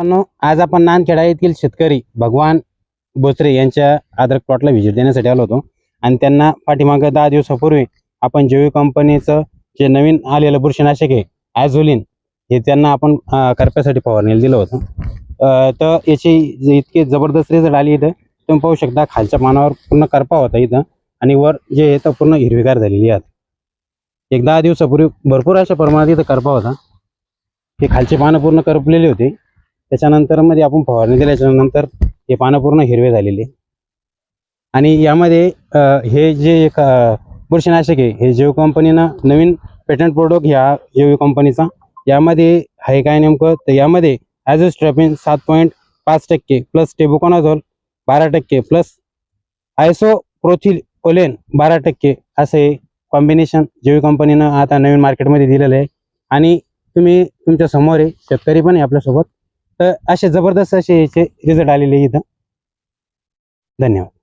मित्रांनो आज आपण नानखेडा येथील शेतकरी भगवान बोचरे यांच्या आदरक प्लॉटला व्हिजिट देण्यासाठी आलो होतो. आणि त्यांना पाठीमागं दहा दिवसापूर्वी आपण जेवी कंपनीचं जे नवीन आलेलं बुरशीनाशक आहे ॲझोलिन हे त्यांना आपण करप्यासाठी फवारणीला दिलं होतं. तर याची इतके जबरदस्त रिझल्ट आली इथं. तुम्ही पाहू शकता खालच्या पानावर पूर्ण करपा होता इथं. आणि वर जे आहे तर पूर्ण हिरवीगार झालेली आहे. एक दहा दिवसापूर्वी भरपूर अशा प्रमाणात इथं करपा होता. हे खालचे पानं पूर्ण करपलेले होते. त्याच्यानंतरमध्ये आपण फवारणी दिल्याच्या नंतर हे पानं पूर्ण हिरवे झालेले. आणि यामध्ये हे जे एक बुरशीनाशक आहे हे जेव कंपनीनं नवीन पेटंट प्रोडक्ट ह्या जेव कंपनीचा. यामध्ये आहे काय नेमकं? तर यामध्ये ॲझोस्ट्रॅपिन सात पॉईंट पाच टक्के प्लस टेबुकोनाझोल बारा टक्के प्लस आयसो प्रोथिल ओलेन बारा टक्के असे कॉम्बिनेशन जेवी कंपनीनं आता नवीन मार्केटमध्ये दिलेलं आहे. आणि तुम्ही तुमच्यासमोर आहे शेतकरी पण आहे आपल्यासोबत. तर असे जबरदस्त असे याचे रिझल्ट आलेले इथं. धन्यवाद.